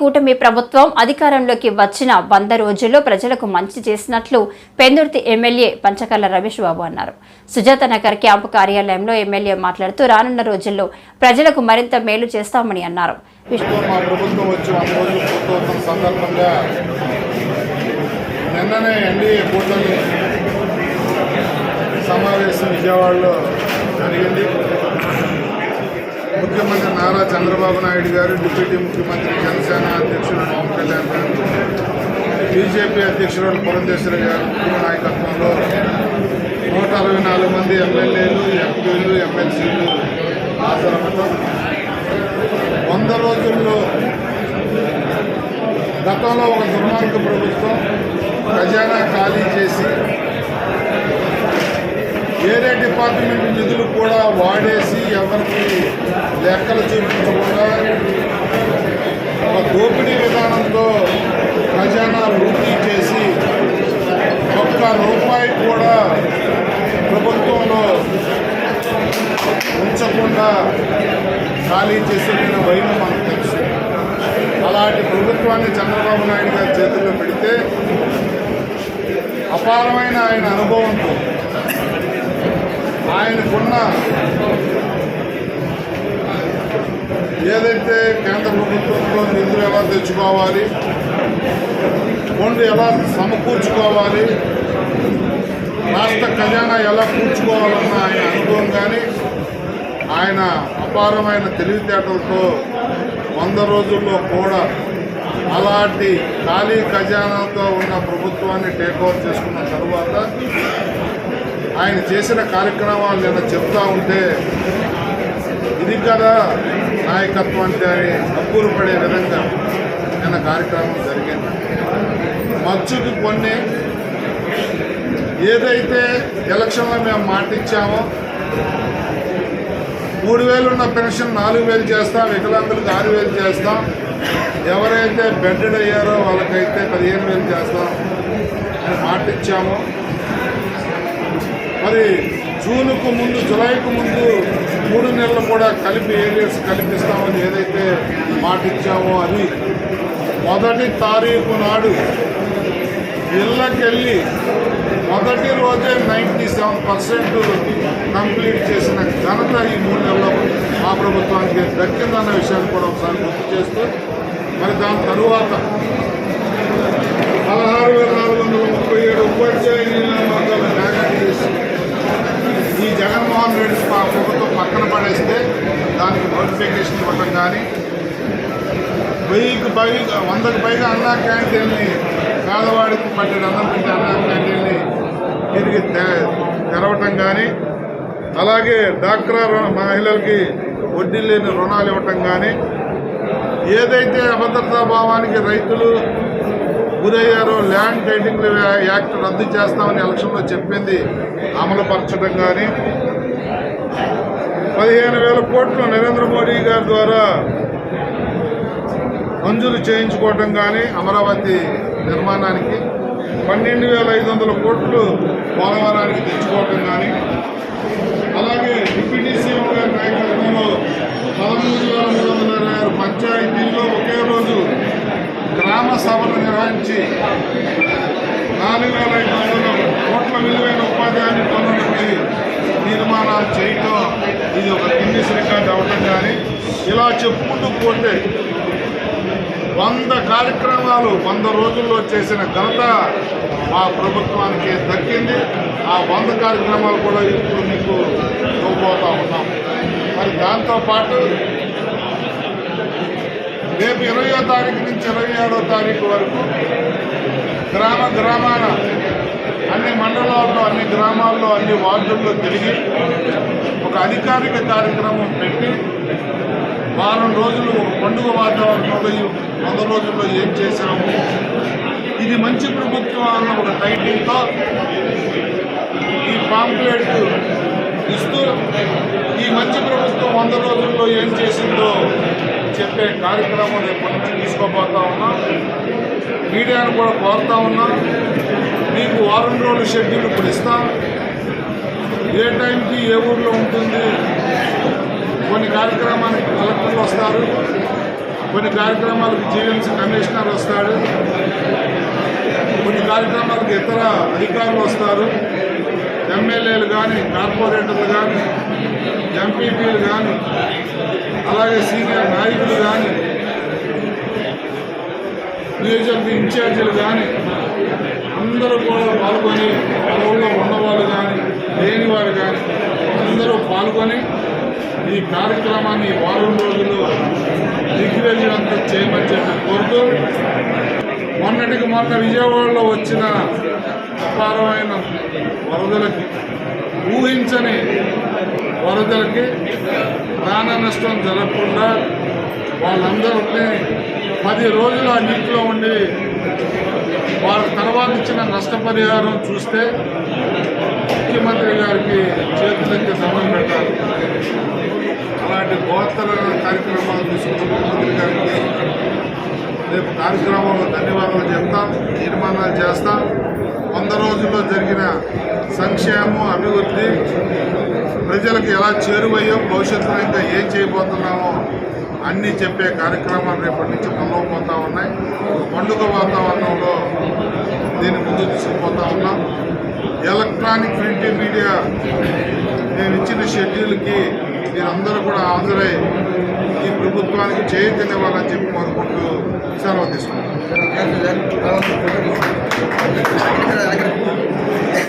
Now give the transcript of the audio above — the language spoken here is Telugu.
కూటమి ప్రభుత్వం అధికారంలోకి వచ్చిన వంద రోజుల్లో ప్రజలకు మంచి చేసినట్లు పెందుర్తి ఎమ్మెల్యే పంచకర్ల రమేష్ బాబు అన్నారు. సుజాత నగర్ క్యాంపు కార్యాలయంలో ఎమ్మెల్యే మాట్లాడుతూ రానున్న రోజుల్లో ప్రజలకు మరింత మేలు చేస్తామని అన్నారు. నిన్ననే ఎన్డీఏ కూటమి సమావేశం విజయవాడలో జరిగింది. ముఖ్యమంత్రి నారా చంద్రబాబు నాయుడు గారు డిప్యూటీ ముఖ్యమంత్రి జనసేన అధ్యక్షుడు పవన్ కళ్యాణ్ గారు బీజేపీ అధ్యక్షుడు పురంధేశ్వరి గారు నాయకత్వంలో నూట అరవై నాలుగు మంది ఎమ్మెల్యేలు ఎంపీలు ఎమ్మెల్సీలు హాజరవటం. వంద రోజుల్లో గతంలో ఒక దుర్మార్గ ప్రభుత్వం ఖజానా ఖాళీ చేసి వేరే డిపార్ట్మెంట్ నిధులు కూడా వాడేసి ఎవరికి లెక్కలు చూపించకుండా ఒక దోపిడీ విధానంతో ఖజానా వృద్ధి చేసి ఒక్క రూపాయి కూడా ప్రభుత్వంలో ఉంచకుండా ఖాళీ చేసిన వైనం మనకు తెలుసు. అలాంటి ప్రభుత్వాన్ని చంద్రబాబు నాయుడు గారి చేతుల్లో పెడితే అపారమైన ఆయన అనుభవంతో ఆయనకున్న ఏదైతే కేంద్ర ప్రభుత్వంలో నిధులు ఎలా తెచ్చుకోవాలి ఫండ్ ఎలా సమకూర్చుకోవాలి రాష్ట్ర ఖజానా ఎలా కూర్చుకోవాలన్న ఆయన అనుభవం కానీ ఆయన అపారమైన తెలివితేటలతో వంద రోజుల్లో కూడా అలాంటి ఖాళీ ఖజానాతో ఉన్న ప్రభుత్వాన్ని టేక్ ఓవర్ చేసుకున్న తర్వాత ఆయన చేసిన కార్యక్రమాలు నేను చెప్తా ఉంటే ఇది కదా నాయకత్వానికి అంటే అప్పులు పడే విధంగా నిన్న కార్యక్రమం జరిగింది. మచ్చుకి కొన్ని ఏదైతే ఎలక్షన్లో మేము మాటిచ్చామో మూడు వేలు ఉన్న పెన్షన్ నాలుగు వేలు చేస్తాం వికలాంగులకు ఆరు వేలు చేస్తాం. ఎవరైతే బెడ్డెడ్ అయ్యారో వాళ్ళకైతే పదిహేను వేలు చేస్తాం అని మాటిచ్చాము. మరి జూన్కు ముందు జులైకు ముందు మూడు నెలలు కూడా కలిపి ఏరియాస్ కల్పిస్తామని ఏదైతే మాటిచ్చామో అది మొదటి తారీఖు నాడు ఇళ్ళకెళ్ళి మొదటి రోజే నైంటీ సెవెన్ పర్సెంట్ కంప్లీట్ చేసిన ఘనత ఈ మూడు నెలల్లో మా ప్రభుత్వానికి దక్కిందన్న విషయాన్ని కూడా ఒకసారి గుర్తు చేస్తూ మరి దాని తరువాత పదహారు వేల నాలుగు వందల ముప్పై ఏడు ఉపాధ్యాయ నియామకాలు న్యాయం చేసి ఈ జగన్మోహన్ రెడ్డి మా ప్రభుత్వం వేస్తే దానికి నోటిఫికేషన్ ఇవ్వటం కానీ వెయ్యికి పైకి వందకి పైగా అన్నా క్యాంటీన్ని పేదవాడికి పట్టేది అన్నం పెట్టే అన్నా క్యాంటీన్ని తిరిగి తెరవటం కానీ అలాగే డాక్రా మహిళలకి వడ్డీ లేని రుణాలు ఇవ్వటం కానీ ఏదైతే అభద్రతా భావానికి రైతులు గురయ్యారో ల్యాండ్ టైటింగ్ యాక్ట్ రద్దు చేస్తామని ఎలక్షన్లో చెప్పింది అమలుపరచడం కానీ పదిహేను వేల కోట్లు నరేంద్ర మోడీ గారి ద్వారా మంజూరు చేయించుకోవటం కానీ అమరావతి నిర్మాణానికి పన్నెండు వేల ఐదు వందల కోట్లు పోలవరానికి తెచ్చుకోవటం కానీ అలాగే డిప్యూటీ సీఎం గారి నాయకత్వంలో పదమూడు వేల మూడు వందల ఇరవై ఆరు పంచాయతీల్లో ఒకే రోజు గ్రామ సభలు నిర్వహించి నాలుగు వేల ఐదు వందల కోట్ల విలువైన ఉపాధ్యాయుని పనులకి నిర్మాణాలు చేయటం ఇది ఒక గిన్నెస్ రికార్డ్ అవ్వటం కానీ ఇలా చెప్పుకుంటూ పోతే వంద కార్యక్రమాలు వంద రోజుల్లో చేసిన ఘనత మా ప్రభుత్వానికి దక్కింది. ఆ వంద కార్యక్రమాలు కూడా ఇప్పుడు మీకు ఇవ్వబోతా ఉన్నాం. మరి దాంతోపాటు రేపు ఇరవయో తారీఖు నుంచి ఇరవై ఏడో తారీఖు వరకు గ్రామ గ్రామాన అన్ని మండలాల్లో అన్ని గ్రామాల్లో అన్ని వార్డుల్లో తిరిగి ఒక అధికారిక కార్యక్రమం పెట్టి వారం రోజులు పండుగ వాతావరణంలో వంద రోజుల్లో ఏం చేశాము? ఇది మంచి ప్రభుత్వం అన్న ఒక టైటిల్తో ఈ పాంప్లెట్ ఇస్తూ ఈ మంచి ప్రభుత్వం వంద రోజుల్లో ఏం చేసిందో చెప్పే కార్యక్రమం రేపటి నుంచి తీసుకోబోతా ఉన్నాం. మీడియాను కూడా కోరుతా ఉన్నాం మీకు వారం రోజుల షెడ్యూల్ ఇప్పుడు ఇస్తాం. ఏ టైంకి ఏ ఊర్లో ఉంటుంది కార్యక్రమానికి కలెక్టర్లు వస్తారు. కొన్ని కార్యక్రమాలకు జీవీఎంసీ కమిషనర్ వస్తాడు. కొన్ని కార్యక్రమాలకు ఇతర అధికారులు వస్తారు. ఎమ్మెల్యేలు కానీ కార్పొరేటర్లు కానీ ఎంపీపీలు కానీ అలాగే సీనియర్ నాయకులు కానీ నియోజకవర్గ ఇన్ఛార్జీలు కానీ అందరూ కూడా పాల్గొని పొలంలో ఉన్నవాళ్ళు కానీ లేనివారు కానీ అందరూ పాల్గొని ఈ కార్యక్రమాన్ని వారం రోజుల్లో దిగ్విజయంతం చేయమని చెప్పి కోరుతూ మొన్నటికి మొన్న విజయవాడలో వచ్చిన అపారమైన వరదలకి ఊహించని వరదలకి ప్రాణ నష్టం జరగకుండా వాళ్ళందరినీ పది రోజులు ఆ నీటిలో ఉండి వాళ్ళ తర్వాత ఇచ్చిన నష్టపరిహారం చూస్తే ముఖ్యమంత్రి గారికి చేతులకి దండం పెట్టాలి. అలాంటి గోత్తర కార్యక్రమాలు తీసుకున్న ముఖ్యమంత్రి గారికి రేపు కార్యక్రమంలో ధన్యవాదాలు చెప్తా తీర్మానాలు చేస్తాం. వంద రోజుల్లో జరిగిన సంక్షేమం అభివృద్ధి ప్రజలకు ఎలా చేరువయ్యో భవిష్యత్తులో ఇంకా ఏం చేయబోతున్నామో అన్నీ చెప్పే కార్యక్రమాలు రేపటి నుంచి మొదలవుపోతా ఉన్నాయి. పండుగ వాతావరణంలో దీన్ని ముందు తీసుకుపోతా ఉన్నాం. ఎలక్ట్రానిక్ ప్రింట్ మీడియా నేను ఇచ్చిన షెడ్యూల్కి మీరందరూ కూడా హాజరై ఈ ప్రభుత్వానికి చేయతినివ్వాలని చెప్పి కోరుకుంటూ సెలవు తీసుకుంటాం